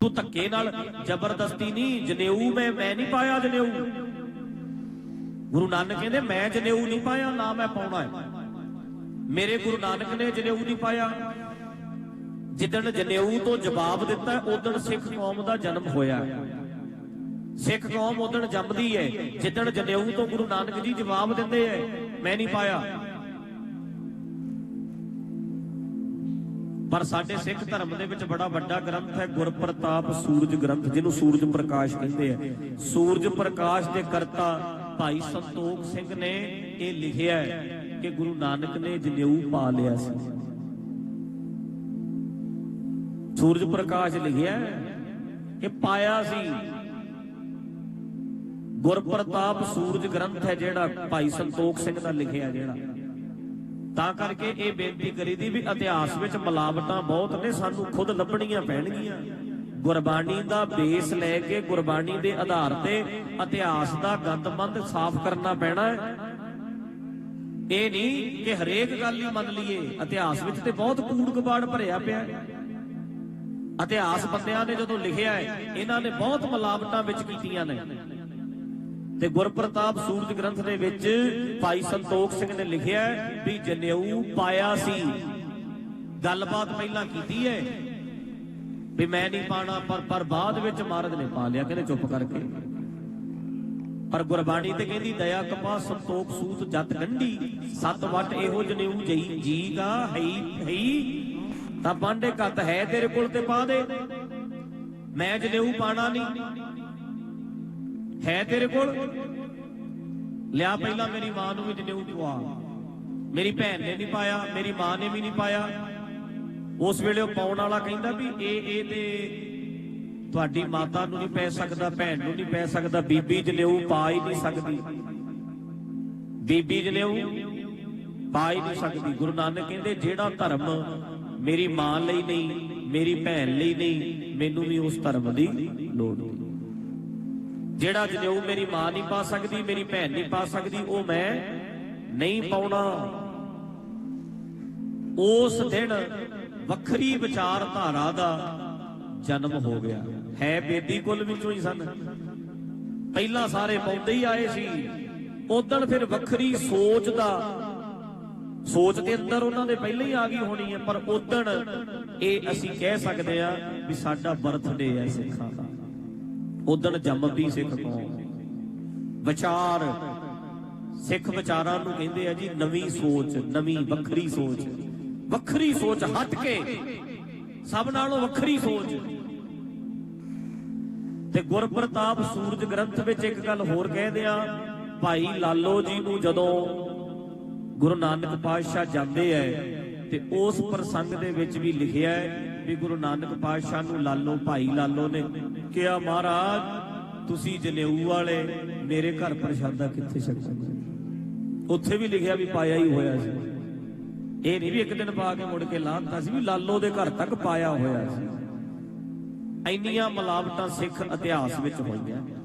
ਤੂੰ ਧੱਕੇ ਨਾਲ ਜ਼ਬਰਦਸਤੀ ਨਹੀਂ, ਜਨੇਊ ਮੈਂ ਮੈਂ ਨਹੀਂ ਪਾਇਆ ਜਨੇਊ। ਗੁਰੂ ਨਾਨਕ ਕਹਿੰਦੇ, ਮੈਂ ਜਨੇਊ ਨਹੀਂ ਪਾਇਆ, ਨਾ ਮੈਂ ਪਾਉਣਾ ਹੈ। ਮੇਰੇ ਗੁਰੂ ਨਾਨਕ ਨੇ ਜਨੇਊ ਨਹੀਂ ਪਾਇਆ। ਜਿੱਦਣ ਜਨੇਊ ਤੋਂ ਜਵਾਬ ਦਿੱਤਾ ਉਦੋਂ ਸਿੱਖ ਕੌਮ ਦਾ ਜਨਮ ਹੋਇਆ। ਸਿੱਖ ਕੌਮ ਉਦੋਂ ਜੰਮਦੀ ਹੈ। ਜਿੱਦਣ ਜਨੇਊ ਤੋਂ ਗੁਰੂ ਨਾਨਕ ਜੀ ਜਵਾਬ ਦਿੰਦੇ ਐ ਮੈਂ ਨਹੀਂ ਪਾਇਆ। ਪਰ ਸਾਡੇ ਸਿੱਖ ਧਰਮ ਦੇ ਵਿੱਚ ਬੜਾ ਵੱਡਾ ਗ੍ਰੰਥ ਹੈ ਗੁਰਪ੍ਰਤਾਪ ਸੂਰਜ ਗ੍ਰੰਥ, ਜਿਹਨੂੰ ਸੂਰਜ ਪ੍ਰਕਾਸ਼ ਕਹਿੰਦੇ ਆ। ਸੂਰਜ ਪ੍ਰਕਾਸ਼ ਦੇ ਕਰਤਾ ਭਾਈ ਸੰਤੋਖ ਸਿੰਘ ਨੇ ਇਹ ਲਿਖਿਆ ਹੈ ਕਿ ਗੁਰੂ ਨਾਨਕ ਨੇ ਜਨੇਊ ਪਾ ਲਿਆ ਸੀ। ਸੂਰਜ ਪ੍ਰਕਾਸ਼ ਲਿਖਿਆ ਕਿ ਪਾਇਆ ਸੀ। ਗੁਰਪ੍ਰਤਾਪ ਸੂਰਜ ਗ੍ਰੰਥ ਹੈ ਜਿਹੜਾ ਭਾਈ ਸੰਤੋਖ ਸਿੰਘ ਦਾ ਲਿਖਿਆ ਜਿਹੜਾ। ਤਾਂ ਕਰਕੇ ਇਹ ਬੇਨਤੀ ਕਰੀਦੀ ਵੀ ਇਤਿਹਾਸ ਵਿੱਚ ਮਿਲਾਵਟਾਂ ਬਹੁਤ ਨੇ, ਸਾਨੂੰ ਖੁਦ ਲੱਭਣੀਆਂ ਪੈਣਗੀਆਂ। ਗੁਰਬਾਣੀ ਦਾ ਬੇਸ ਲੈ ਕੇ ਗੁਰਬਾਣੀ ਦੇ ਆਧਾਰ ਤੇ ਇਤਿਹਾਸ ਦਾ ਗੰਦਮੰਦ ਸਾਫ਼ ਕਰਨਾ ਪੈਣਾ ਹੈ। ਇਹ ਨਹੀਂ ਕਿ ਹਰੇਕ ਗੱਲ ਹੀ ਮੰਨ ਲਈਏ, ਇਤਿਹਾਸ ਵਿੱਚ ਤੇ ਬਹੁਤ ਕੂੜ ਕਬਾੜ ਭਰਿਆ ਪਿਆ ਹੈ। ਇਤਿਹਾਸ ਬੰਦਿਆਂ ਨੇ ਜਦੋਂ ਲਿਖਿਆ ਹੈ, ਇਹਨਾਂ ਨੇ ਬਹੁਤ ਮਿਲਾਵਟਾਂ ਵਿੱਚ ਕੀਤੀਆਂ ਨੇ। ਤੇ ਗੁਰਪ੍ਰਤਾਪ ਸੂਰਜ ਗ੍ਰੰਥ ਦੇ ਵਿੱਚ ਭਾਈ ਸੰਤੋਖ ਸਿੰਘ ਨੇ ਲਿਖਿਆ ਵੀ ਜਨੇਊ ਪਾਇਆ ਸੀ। ਗੱਲਬਾਤ ਪਹਿਲਾਂ ਕੀਤੀ ਹੈ ਵੀ ਮੈਂ ਨਹੀਂ ਪਾਣਾ, ਪਰ ਪਰ ਬਾਅਦ ਵਿੱਚ ਮਹਾਰਾਜ ਨੇ ਪਾ ਲਿਆ, ਕਹਿੰਦੇ ਚੁੱਪ ਕਰਕੇ। ਪਰ ਗੁਰਬਾਣੀ ਤੇ ਕਹਿੰਦੀ, ਦਇਆ ਕਪਾ ਸੰਤੋਖ ਸੂਤ ਜਤ ਗੰਢੀ ਸਤ ਵਟ ਇਹੋ ਜਨੇਊ ਜਈ ਜੀ ਕਾ ਹਈ ਹਈ। ਤਾਂ ਬਾਂਡੇ ਕੱਤ ਹੈ ਤੇਰੇ ਕੋਲ ਤੇ ਪਾ ਦੇ। ਮੈਂ ਜਨੇਊ ਪਾਣਾ ਨਹੀਂ। ਹੈ ਤੇਰੇ ਕੋਲ? ਲਿਆ ਪਹਿਲਾਂ ਮੇਰੀ ਮਾਂ ਨੂੰ ਵੀ ਜਨੇਊ ਪਵਾ ਮੇਰੀ ਭੈਣ ਨੇ ਨਹੀਂ ਪਾਇਆ, ਮੇਰੀ ਮਾਂ ਨੇ ਵੀ ਨਹੀਂ ਪਾਇਆ। ਉਸ ਵੇਲੇ ਉਹ ਪਾਉਣ ਵਾਲਾ ਕਹਿੰਦਾ ਵੀ ਇਹ ਇਹ ਤੇ ਤੁਹਾਡੀ ਮਾਤਾ ਨੂੰ ਨਹੀਂ ਪੈ ਸਕਦਾ, ਭੈਣ ਨੂੰ ਨਹੀਂ ਪੈ ਸਕਦਾ, ਬੀਬੀ ਜਨੇਊ ਪਾ ਹੀ ਨਹੀਂ ਸਕਦੀ। ਬੀਬੀ ਜਨੇਊ ਪਾ ਹੀ ਨਹੀਂ ਸਕਦੀ। ਗੁਰੂ ਨਾਨਕ ਕਹਿੰਦੇ, ਜਿਹੜਾ ਧਰਮ ਮੇਰੀ ਮਾਂ ਲਈ ਨਹੀਂ, ਮੇਰੀ ਭੈਣ ਲਈ ਨਹੀਂ, ਮੈਨੂੰ ਵੀ ਉਸ ਧਰਮ ਦੀ ਲੋੜ ਨਹੀਂ। ਜਿਹੜਾ ਜਨੇਊ ਮੇਰੀ ਮਾਂ ਨਹੀਂ ਪਾ ਸਕਦੀ, ਮੇਰੀ ਭੈਣ ਨਹੀਂ ਪਾ ਸਕਦੀ, ਉਹ ਮੈਂ ਨਹੀਂ ਪਾਉਣਾ। ਉਸ ਦਿਨ ਵੱਖਰੀ ਵਿਚਾਰਧਾਰਾ ਦਾ ਜਨਮ ਹੋ ਗਿਆ। ਹੈ ਬੇਦੀ ਕੁੱਲ ਵਿੱਚੋਂ ਹੀ ਸਨ। ਪਹਿਲਾਂ ਸਾਰੇ ਪਾਉਂਦੇ ਹੀ ਆਏ ਸੀ। ਉਦੋਂ ਫਿਰ ਵੱਖਰੀ ਸੋਚ ਦਾ, ਸੋਚ ਦੇ ਅੰਦਰ ਉਹਨਾਂ ਦੇ ਪਹਿਲਾਂ ਹੀ ਆ ਗਈ ਹੋਣੀ ਹੈ, ਪਰ ਉਦੋਂ ਇਹ ਅਸੀਂ ਕਹਿ ਸਕਦੇ ਆ ਵੀ ਸਾਡਾ ਬਰਥਡੇ ਹੈ ਸਿੱਖਾਂ ਦਾ। ਉਦਣ ਜੰਮਦੀ ਸਿੱਖ ਕੌਮ। ਵਿਚਾਰ ਸਿੱਖ ਵਿਚਾਰਾਂ ਨੂੰ ਕਹਿੰਦੇ ਆ ਜੀ, ਨਵੀਂ ਸੋਚ, ਨਵੀਂ ਵੱਖਰੀ ਸੋਚ। ਵੱਖਰੀ ਸੋਚ ਹਟ ਕੇ ਸਭ ਨਾਲੋਂ ਵੱਖਰੀ ਸੋਚ। ਤੇ ਗੁਰਪ੍ਰਤਾਪ ਸੂਰਜ ਗ੍ਰੰਥ ਵਿੱਚ ਇੱਕ ਗੱਲ ਹੋਰ ਕਹਿੰਦੇ ਆ, ਭਾਈ ਲਾਲੋ ਜੀ ਨੂੰ ਜਦੋਂ ਗੁਰੂ ਨਾਨਕ ਪਾਤਸ਼ਾਹ ਜਾਂਦੇ ਐ, ਤੇ ਉਸ ਪ੍ਰਸੰਗ ਦੇ ਵਿੱਚ ਵੀ ਲਿਖਿਆ ਹੈ ਵੀ ਗੁਰੂ ਨਾਨਕ ਪਾਤਸ਼ਾਹ ਨੂੰ ਲਾਲੋ, ਭਾਈ ਲਾਲੋ ਨੇ ਕਿਹਾ, ਮਹਾਰਾਜ, ਤੁਸੀਂ ਜਨੇਊ ਵਾਲੇ ਮੇਰੇ ਘਰ ਪ੍ਰਸ਼ਾਦਾ ਕਿੱਥੇ ਛਕੋਗੇ? ਉੱਥੇ ਵੀ ਲਿਖਿਆ ਵੀ ਪਾਇਆ ਹੀ ਹੋਇਆ ਸੀ। ਇਹ ਨਹੀਂ ਵੀ ਇੱਕ ਦਿਨ ਪਾ ਕੇ ਮੁੜ ਕੇ ਲਾਹਤਾ ਸੀ, ਵੀ ਲਾਲੋ ਦੇ ਘਰ ਤੱਕ ਪਾਇਆ ਹੋਇਆ ਸੀ। ਇੰਨੀਆਂ ਮਿਲਾਵਟਾਂ ਸਿੱਖ ਇਤਿਹਾਸ ਵਿੱਚ ਹੋਈਆਂ।